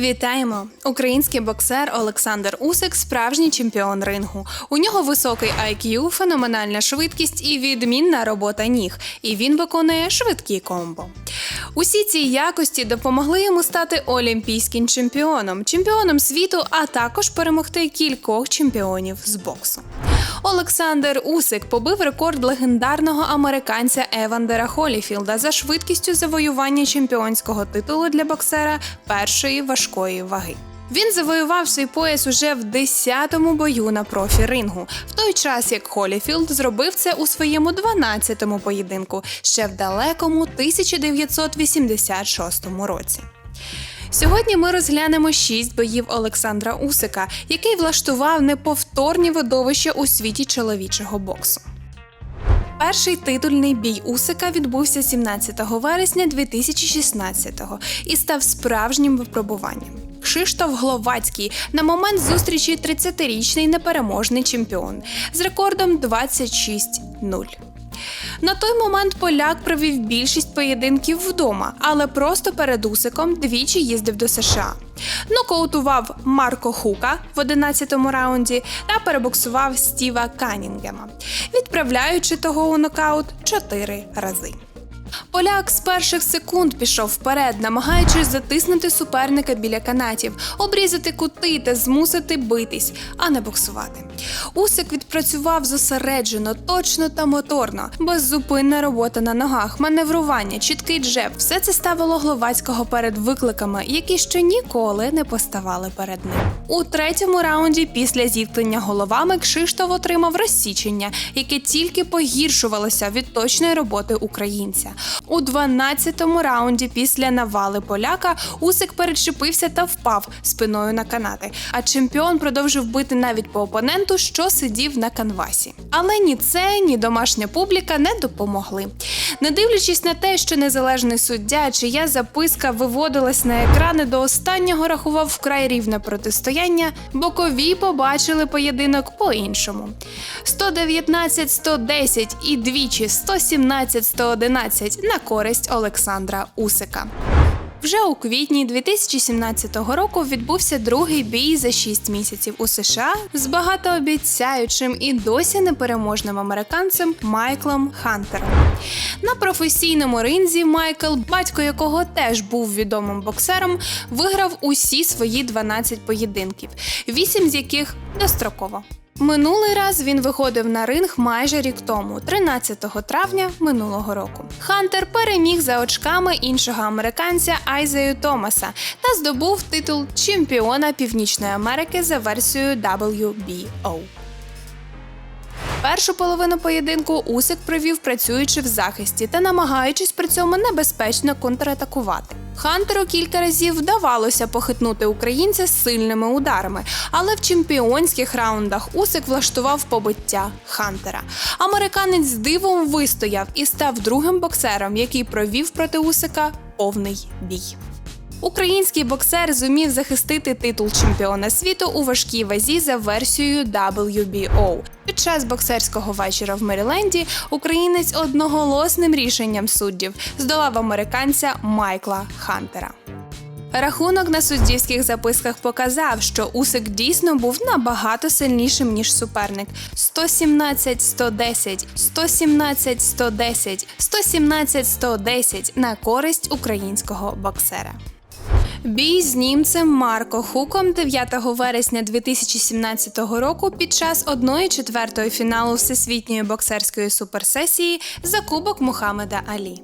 Вітаємо! Український боксер Олександр Усик справжній чемпіон рингу. У нього високий IQ, феноменальна швидкість і відмінна робота ніг. І він виконує швидкі комбо. Усі ці якості допомогли йому стати олімпійським чемпіоном, чемпіоном світу, а також перемогти кількох чемпіонів з боксу. Олександр Усик побив рекорд легендарного американця Евандера Холіфілда за швидкістю завоювання чемпіонського титулу для боксера першої важкої ваги. Він завоював свій пояс уже в 10-му бою на профі-рингу, в той час як Холіфілд зробив це у своєму 12-му поєдинку ще в далекому 1986 році. Сьогодні ми розглянемо шість боїв Олександра Усика, який влаштував неповторні видовища у світі чоловічого боксу. Перший титульний бій Усика відбувся 17 вересня 2016-го і став справжнім випробуванням. Кшиштоф Гловацький на момент зустрічі 30-річний непереможний чемпіон з рекордом 26-0. На той момент поляк провів більшість поєдинків вдома, але просто перед Усиком двічі їздив до США. Нокаутував Марко Хука в 11-му раунді та перебоксував Стіва Канінгема, відправляючи того у нокаут чотири рази. Поляк з перших секунд пішов вперед, намагаючись затиснути суперника біля канатів, обрізати кути та змусити битись, а не боксувати. Усик відпрацював зосереджено, точно та моторно, беззупинна робота на ногах, маневрування, чіткий джеб. Все це ставило Гловацького перед викликами, які ще ніколи не поставали перед ним. У третьому раунді після зіткнення головами Кшиштов отримав розсічення, яке тільки погіршувалося від точної роботи українця. У 12-му раунді після навали поляка Усик перечепився та впав спиною на канати. А чемпіон продовжив бити навіть по опоненту, що сидів на канвасі. Але ні це, ні домашня публіка не допомогли. Не дивлячись на те, що незалежний суддя, чия записка виводилась на екрани до останнього, рахував вкрай рівне протистояння, бокові побачили поєдинок по-іншому. 119-110 і двічі 117-111 на користь Олександра Усика. Вже у квітні 2017 року відбувся другий бій за 6 місяців у США з багатообіцяючим і досі непереможним американцем Майклом Хантером. На професійному ринзі Майкл, батько якого теж був відомим боксером, виграв усі свої 12 поєдинків, 8 з яких достроково. Минулий раз він виходив на ринг майже рік тому, 13 травня минулого року. Хантер переміг за очками іншого американця Айзею Томаса та здобув титул чемпіона Північної Америки за версією WBO. Першу половину поєдинку Усик провів працюючи в захисті та намагаючись при цьому небезпечно контратакувати. Хантеру кілька разів вдавалося похитнути українця сильними ударами, але в чемпіонських раундах Усик влаштував побиття Хантера. Американець з дивом вистояв і став другим боксером, який провів проти Усика повний бій. Український боксер зумів захистити титул чемпіона світу у важкій вазі за версією WBO. Під час боксерського вечора в Меріленді українець одноголосним рішенням суддів здолав американця Майкла Хантера. Рахунок на суддівських записках показав, що Усик дійсно був набагато сильнішим ніж суперник: 117-110, 117-110, 117-110 на користь українського боксера. Бій з німцем Марко Хуком 9 вересня 2017 року під час 1-4 фіналу всесвітньої боксерської суперсесії за кубок Мухаммеда Алі.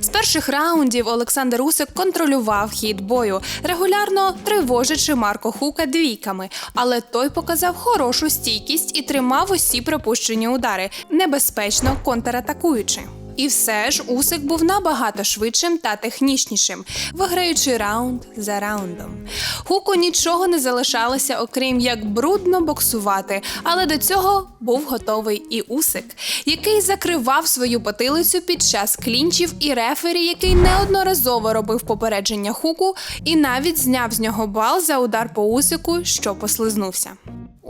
З перших раундів Олександр Усик контролював хід бою, регулярно тривожачи Марко Хука двійками, але той показав хорошу стійкість і тримав усі пропущені удари, небезпечно контратакуючи. І все ж Усик був набагато швидшим та технічнішим, виграючи раунд за раундом. Хуку нічого не залишалося, окрім як брудно боксувати, але до цього був готовий і Усик, який закривав свою потилицю під час клінчів, і рефері, який неодноразово робив попередження хуку, і навіть зняв з нього бал за удар по Усику, що послизнувся.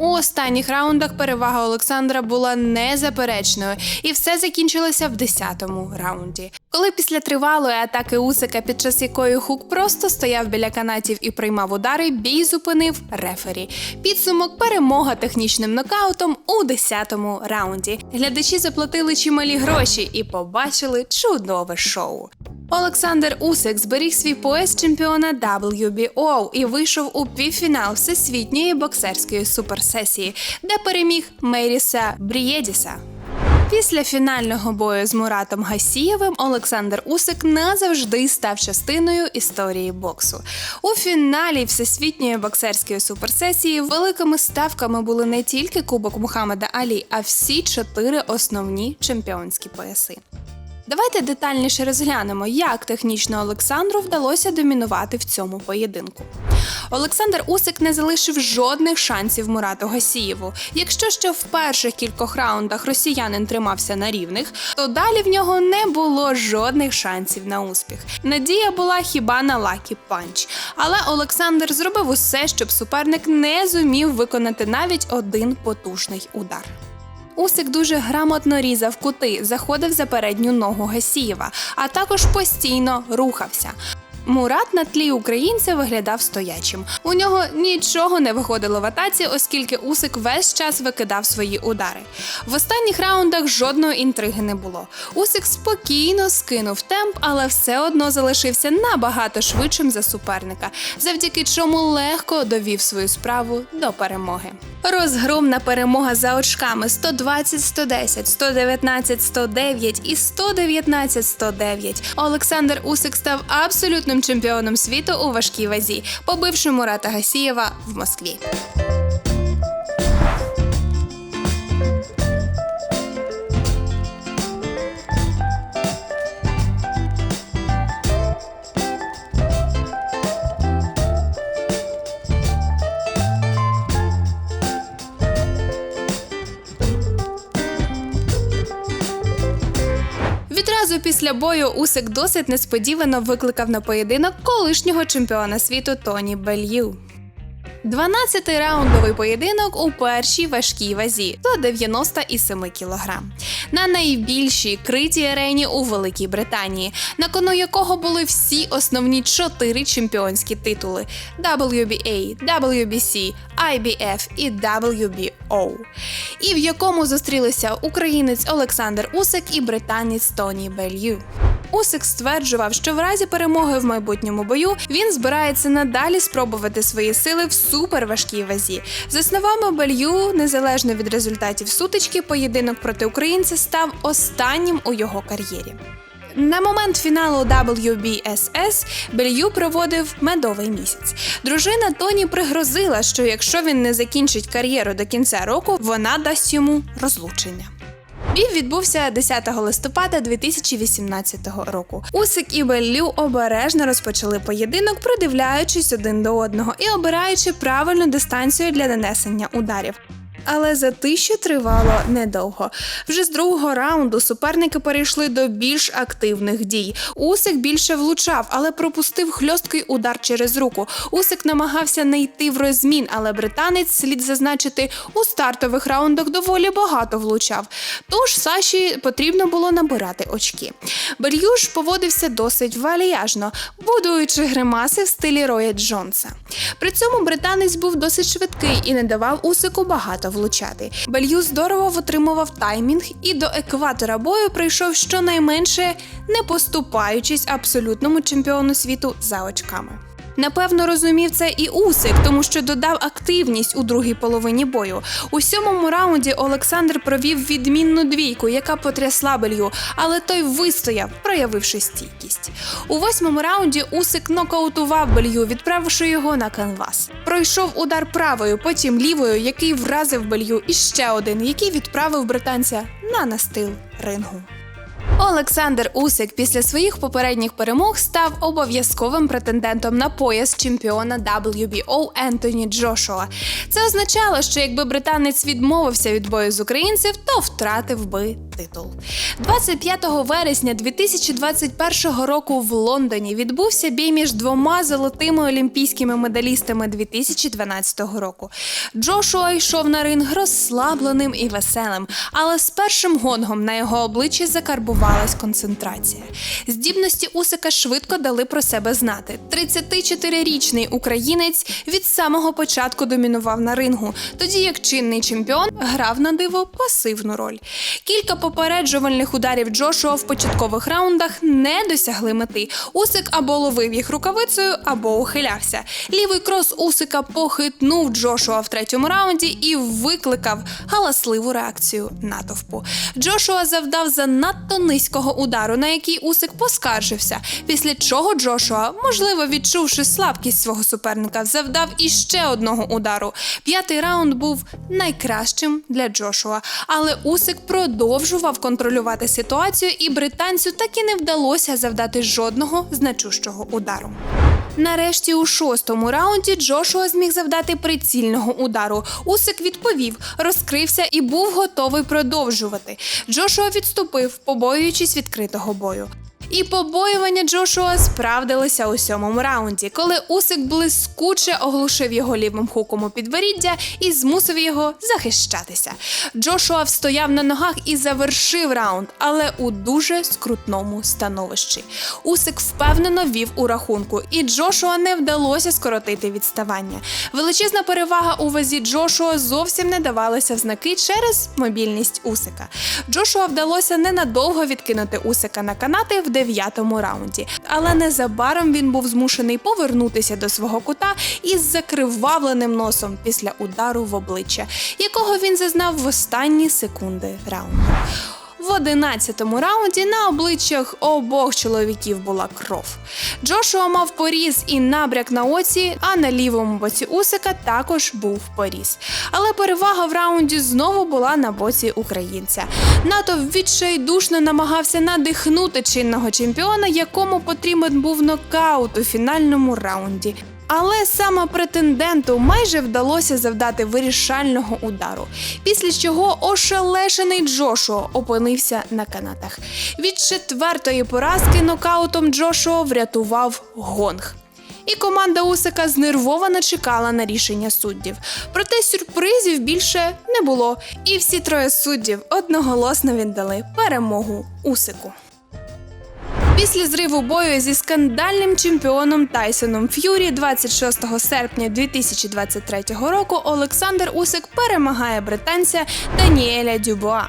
У останніх раундах перевага Олександра була незаперечною, і все закінчилося в 10-му раунді. Коли після тривалої атаки Усика, під час якої Хук просто стояв біля канатів і приймав удари, бій зупинив рефері. Підсумок перемога технічним нокаутом у 10-му раунді. Глядачі заплатили чималі гроші і побачили чудове шоу. Олександр Усик зберіг свій пояс чемпіона WBO і вийшов у півфінал всесвітньої боксерської суперсесії, де переміг Мейріса Брієдіса. Після фінального бою з Муратом Гасієвим Олександр Усик назавжди став частиною історії боксу. У фіналі всесвітньої боксерської суперсесії великими ставками були не тільки Кубок Мухаммеда Алі, а всі чотири основні чемпіонські пояси. Давайте детальніше розглянемо, як технічно Олександру вдалося домінувати в цьому поєдинку. Олександр Усик не залишив жодних шансів Мурату Гасієву. Якщо ще в перших кількох раундах росіянин тримався на рівних, то далі в нього не було жодних шансів на успіх. Надія була хіба на лакі панч. Але Олександр зробив усе, щоб суперник не зумів виконати навіть один потужний удар. Усик дуже грамотно різав кути, заходив за передню ногу Гасієва, а також постійно рухався. Мурат на тлі українця виглядав стоячим. У нього нічого не виходило в атаці, оскільки Усик весь час викидав свої удари. В останніх раундах жодної інтриги не було. Усик спокійно скинув темп, але все одно залишився набагато швидшим за суперника, завдяки чому легко довів свою справу до перемоги. Розгромна перемога за очками 120-110, 119-109 і 119-109. Олександр Усик став абсолютним чемпіоном світу у важкій вазі, побивши Мурата Гасієва в Москві. Після бою Усик досить несподівано викликав на поєдинок колишнього чемпіона світу Тоні Белью. 12-й раундовий поєдинок у першій важкій вазі до 97 кг. На найбільшій критій арені у Великій Британії, на кону якого були всі основні чотири чемпіонські титули: WBA, WBC, IBF і WBO. І в якому зустрілися українець Олександр Усик і британець Тоні Белью. Усик стверджував, що в разі перемоги в майбутньому бою він збирається надалі спробувати свої сили в суперважкій вазі. За словами Белью, незалежно від результатів сутички, поєдинок проти українця став останнім у його кар'єрі. На момент фіналу WBSS Белью проводив медовий місяць. Дружина Тоні пригрозила, що якщо він не закінчить кар'єру до кінця року, вона дасть йому розлучення. Бій відбувся 10 листопада 2018 року. Усик і Беллю обережно розпочали поєдинок, придивляючись один до одного і обираючи правильну дистанцію для нанесення ударів. Але затища тривало недовго. Вже з другого раунду суперники перейшли до більш активних дій. Усик більше влучав, але пропустив хльосткий удар через руку. Усик намагався не йти в розмін, але британець, слід зазначити, у стартових раундах доволі багато влучав. Тож Саші потрібно було набирати очки. Бельюш поводився досить вальяжно, будуючи гримаси в стилі Роя Джонса. При цьому британець був досить швидкий і не давав Усику багато влучати. Белью здорово витримував таймінг і до екватора бою прийшов щонайменше не поступаючись абсолютному чемпіону світу за очками. Напевно, розумів це і Усик, тому що додав активність у другій половині бою. У сьомому раунді Олександр провів відмінну двійку, яка потрясла Белью, але той вистояв, проявивши стійкість. У восьмому раунді Усик нокаутував Белью, відправивши його на канвас. Пройшов удар правою, потім лівою, який вразив Белью, і ще один, який відправив британця на настил рингу. Олександр Усик після своїх попередніх перемог став обов'язковим претендентом на пояс чемпіона WBO Ентоні Джошуа. Це означало, що якби британець відмовився від бою з українців, то втратив би титул. 25 вересня 2021 року в Лондоні відбувся бій між двома золотими олімпійськими медалістами 2012 року. Джошуа йшов на ринг розслабленим і веселим, але з першим гонгом на його обличчі закарбувалась концентрація. Здібності Усика швидко дали про себе знати. 34-річний українець від самого початку домінував на рингу, тоді як чинний чемпіон грав на диво пасивну роль. Кілька попереджувальних ударів Джошуа в початкових раундах не досягли мети. Усик або ловив їх рукавицею, або ухилявся. Лівий крос Усика похитнув Джошуа в третьому раунді і викликав галасливу реакцію натовпу. Джошуа завдав занадто низького удару, на який Усик поскаржився. Після чого Джошуа, можливо, відчувши слабкість свого суперника, завдав іще одного удару. П'ятий раунд був найкращим для Джошуа, але Усик продовжував контролювати ситуацію, і британцю так і не вдалося завдати жодного значущого удару. Нарешті у шостому раунді Джошуа зміг завдати прицільного удару. Усик відповів, розкрився і був готовий продовжувати. Джошуа відступив, побоюючись відкритого бою. І побоювання Джошуа справдилися у сьомому раунді, коли Усик блискуче оглушив його лівим хуком у підборіддя і змусив його захищатися. Джошуа встояв на ногах і завершив раунд, але у дуже скрутному становищі. Усик впевнено вів у рахунку, і Джошуа не вдалося скоротити відставання. Величезна перевага у вазі Джошуа зовсім не давалася в знаки через мобільність Усика. Джошуа вдалося ненадовго відкинути Усика на канати в дев'ятому раунді, але незабаром він був змушений повернутися до свого кута із закривавленим носом після удару в обличчя, якого він зазнав в останні секунди раунду. В одинадцятому раунді на обличчях обох чоловіків була кров. Джошуа мав поріз і набряк на оці, а на лівому боці Усика також був поріз. Але перевага в раунді знову була на боці українця. НАТО відчайдушно намагався надихнути чинного чемпіона, якому потрібен був нокаут у фінальному раунді. Але саме претенденту майже вдалося завдати вирішального удару, після чого ошелешений Джошуа опинився на канатах. Від четвертої поразки нокаутом Джошуа врятував гонг. І команда Усика знервовано чекала на рішення суддів. Проте сюрпризів більше не було, і всі троє суддів одноголосно віддали перемогу Усику. Після зриву бою зі скандальним чемпіоном Тайсоном Ф'юрі 26 серпня 2023 року Олександр Усик перемагає британця Даніеля Дюбуа.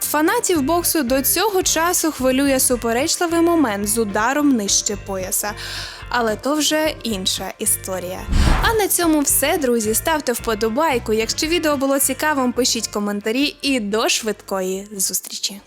Фанатів боксу до цього часу хвилює суперечливий момент з ударом нижче пояса. Але то вже інша історія. А на цьому все, друзі. Ставте вподобайку. Якщо відео було цікавим, пишіть коментарі і до швидкої зустрічі.